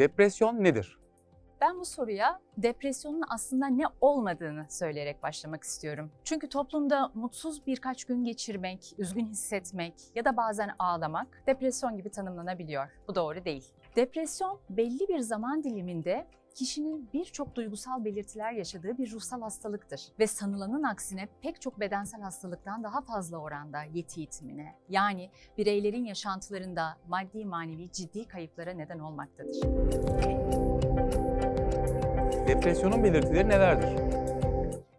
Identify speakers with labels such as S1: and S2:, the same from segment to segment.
S1: Depresyon nedir?
S2: Ben bu soruya depresyonun aslında ne olmadığını söyleyerek başlamak istiyorum. Çünkü toplumda mutsuz birkaç gün geçirmek, üzgün hissetmek ya da bazen ağlamak depresyon gibi tanımlanabiliyor. Bu doğru değil. Depresyon belli bir zaman diliminde kişinin birçok duygusal belirtiler yaşadığı bir ruhsal hastalıktır ve sanılanın aksine pek çok bedensel hastalıktan daha fazla oranda yeti eğitimine yani bireylerin yaşantılarında maddi manevi ciddi kayıplara neden olmaktadır.
S1: Depresyonun belirtileri nelerdir?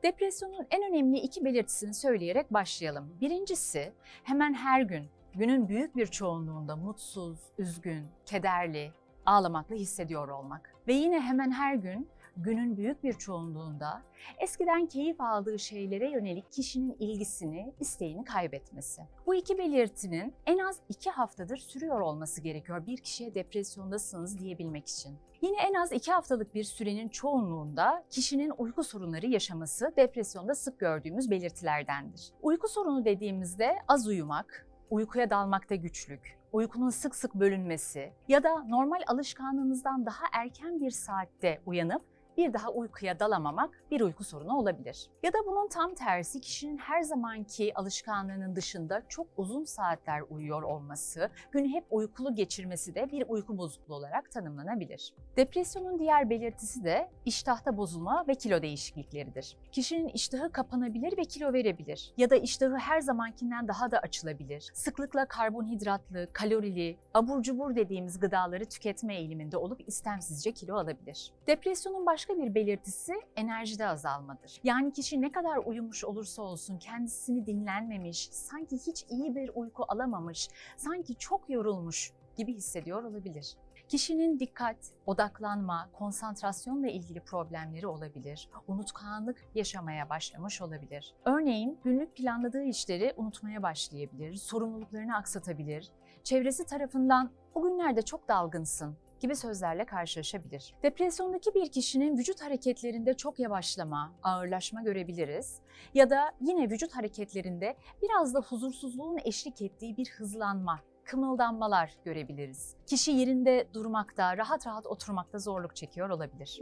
S2: Depresyonun en önemli iki belirtisini söyleyerek başlayalım. Birincisi hemen her gün günün büyük bir çoğunluğunda mutsuz, üzgün, kederli, ağlamakla hissediyor olmak. Ve yine hemen her gün günün büyük bir çoğunluğunda eskiden keyif aldığı şeylere yönelik kişinin ilgisini, isteğini kaybetmesi. Bu iki belirtinin en az iki haftadır sürüyor olması gerekiyor bir kişiye depresyondasınız diyebilmek için. Yine en az iki haftalık bir sürenin çoğunluğunda kişinin uyku sorunları yaşaması depresyonda sık gördüğümüz belirtilerdendir. Uyku sorunu dediğimizde az uyumak, uykuya dalmakta güçlük, uykunun sık sık bölünmesi ya da normal alışkanlığınızdan daha erken bir saatte uyanıp bir daha uykuya dalamamak bir uyku sorunu olabilir. Ya da bunun tam tersi kişinin her zamanki alışkanlığının dışında çok uzun saatler uyuyor olması, günü hep uykulu geçirmesi de bir uyku bozukluğu olarak tanımlanabilir. Depresyonun diğer belirtisi de iştahta bozulma ve kilo değişiklikleridir. Kişinin iştahı kapanabilir ve kilo verebilir ya da iştahı her zamankinden daha da açılabilir. Sıklıkla karbonhidratlı, kalorili, abur cubur dediğimiz gıdaları tüketme eğiliminde olup istemsizce kilo alabilir. Depresyonun başka bir belirtisi enerjide azalmadır. Yani kişi ne kadar uyumuş olursa olsun kendisini dinlenmemiş, sanki hiç iyi bir uyku alamamış, sanki çok yorulmuş gibi hissediyor olabilir. Kişinin dikkat, odaklanma, konsantrasyonla ilgili problemleri olabilir. Unutkanlık yaşamaya başlamış olabilir. Örneğin günlük planladığı işleri unutmaya başlayabilir, sorumluluklarını aksatabilir. Çevresi tarafından bugünlerde çok dalgınsın gibi sözlerle karşılaşabilir. Depresyondaki bir kişinin vücut hareketlerinde çok yavaşlama, ağırlaşma görebiliriz ya da yine vücut hareketlerinde biraz da huzursuzluğun eşlik ettiği bir hızlanma, kımıldanmalar görebiliriz. Kişi yerinde durmakta, rahat rahat oturmakta zorluk çekiyor olabilir.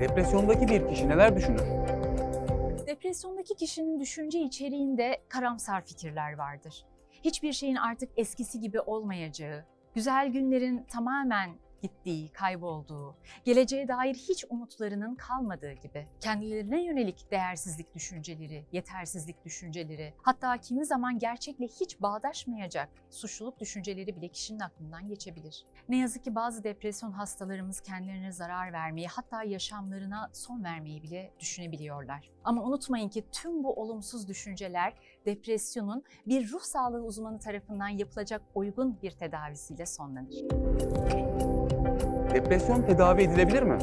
S1: Depresyondaki bir kişi neler düşünür?
S2: Depresyondaki kişinin düşünce içeriğinde karamsar fikirler vardır. Hiçbir şeyin artık eskisi gibi olmayacağı, güzel günlerin tamamen gittiği, kaybolduğu, geleceğe dair hiç umutlarının kalmadığı gibi kendilerine yönelik değersizlik düşünceleri, yetersizlik düşünceleri, hatta kimi zaman gerçekle hiç bağdaşmayacak suçluluk düşünceleri bile kişinin aklından geçebilir. Ne yazık ki bazı depresyon hastalarımız kendilerine zarar vermeyi, hatta yaşamlarına son vermeyi bile düşünebiliyorlar. Ama unutmayın ki tüm bu olumsuz düşünceler depresyonun bir ruh sağlığı uzmanı tarafından yapılacak uygun bir tedavisiyle sonlanır.
S1: Depresyon tedavi edilebilir mi?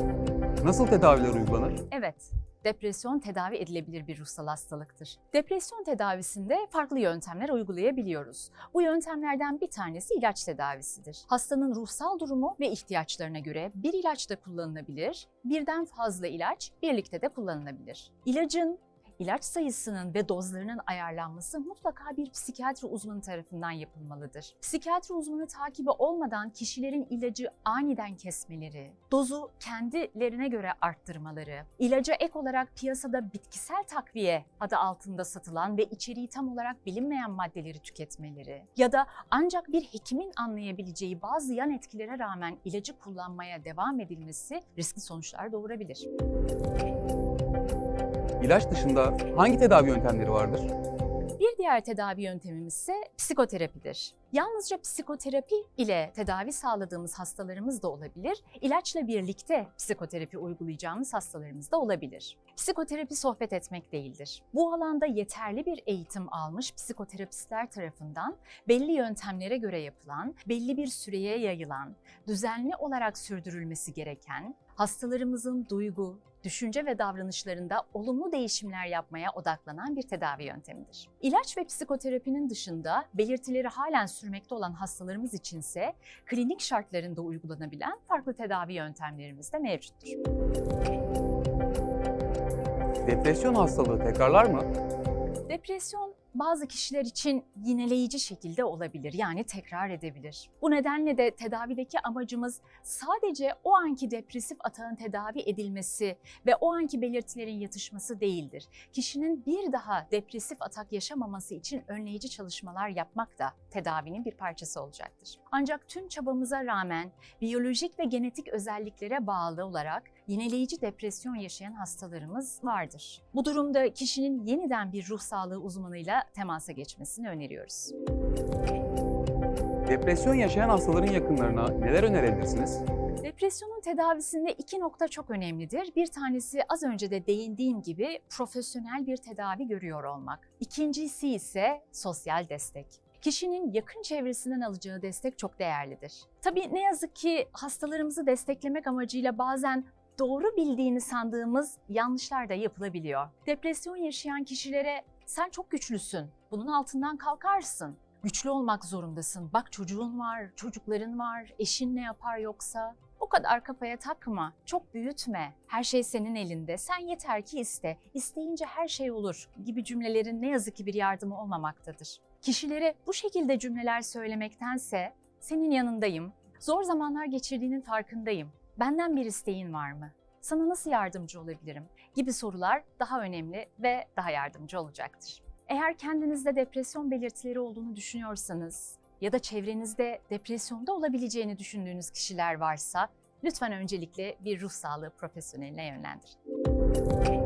S1: Nasıl tedaviler uygulanır?
S2: Evet, depresyon tedavi edilebilir bir ruhsal hastalıktır. Depresyon tedavisinde farklı yöntemler uygulayabiliyoruz. Bu yöntemlerden bir tanesi ilaç tedavisidir. Hastanın ruhsal durumu ve ihtiyaçlarına göre bir ilaç da kullanılabilir, birden fazla ilaç birlikte de kullanılabilir. İlacın ilaç sayısının ve dozlarının ayarlanması mutlaka bir psikiyatri uzmanı tarafından yapılmalıdır. Psikiyatri uzmanı takibi olmadan kişilerin ilacı aniden kesmeleri, dozu kendilerine göre arttırmaları, ilaca ek olarak piyasada bitkisel takviye adı altında satılan ve içeriği tam olarak bilinmeyen maddeleri tüketmeleri ya da ancak bir hekimin anlayabileceği bazı yan etkilere rağmen ilacı kullanmaya devam edilmesi riskli sonuçlar doğurabilir.
S1: İlaç dışında hangi tedavi yöntemleri vardır?
S2: Bir diğer tedavi yöntemimiz ise psikoterapidir. Yalnızca psikoterapi ile tedavi sağladığımız hastalarımız da olabilir. İlaçla birlikte psikoterapi uygulayacağımız hastalarımız da olabilir. Psikoterapi sohbet etmek değildir. Bu alanda yeterli bir eğitim almış psikoterapistler tarafından belli yöntemlere göre yapılan, belli bir süreye yayılan, düzenli olarak sürdürülmesi gereken, hastalarımızın duygu, düşünce ve davranışlarında olumlu değişimler yapmaya odaklanan bir tedavi yöntemidir. İlaç ve psikoterapinin dışında belirtileri halen sürmekte olan hastalarımız içinse klinik şartlarında uygulanabilen farklı tedavi yöntemlerimiz de mevcuttur.
S1: Depresyon hastalığı tekrarlar mı?
S2: Depresyon bazı kişiler için yineleyici şekilde olabilir yani tekrar edebilir. Bu nedenle de tedavideki amacımız sadece o anki depresif atağın tedavi edilmesi ve o anki belirtilerin yatışması değildir. Kişinin bir daha depresif atak yaşamaması için önleyici çalışmalar yapmak da tedavinin bir parçası olacaktır. Ancak tüm çabamıza rağmen biyolojik ve genetik özelliklere bağlı olarak yineleyici depresyon yaşayan hastalarımız vardır. Bu durumda kişinin yeniden bir ruh sağlığı uzmanıyla temasa geçmesini öneriyoruz.
S1: Depresyon yaşayan hastaların yakınlarına neler önerebilirsiniz?
S2: Depresyonun tedavisinde iki nokta çok önemlidir. Bir tanesi az önce de değindiğim gibi profesyonel bir tedavi görüyor olmak. İkincisi ise sosyal destek. Kişinin yakın çevresinden alacağı destek çok değerlidir. Tabii ne yazık ki hastalarımızı desteklemek amacıyla bazen doğru bildiğini sandığımız yanlışlar da yapılabiliyor. Depresyon yaşayan kişilere sen çok güçlüsün, bunun altından kalkarsın, güçlü olmak zorundasın, bak çocuğun var, çocukların var, eşin ne yapar yoksa o kadar kafaya takma, çok büyütme. Her şey senin elinde. Sen yeter ki iste. İsteyince her şey olur gibi cümlelerin ne yazık ki bir yardımı olmamaktadır. Kişilere bu şekilde cümleler söylemektense senin yanındayım. Zor zamanlar geçirdiğinin farkındayım. Benden bir isteğin var mı? Sana nasıl yardımcı olabilirim? gibi sorular daha önemli ve daha yardımcı olacaktır. Eğer kendinizde depresyon belirtileri olduğunu düşünüyorsanız ya da çevrenizde depresyonda olabileceğini düşündüğünüz kişiler varsa lütfen öncelikle bir ruh sağlığı profesyoneline yönlendirin.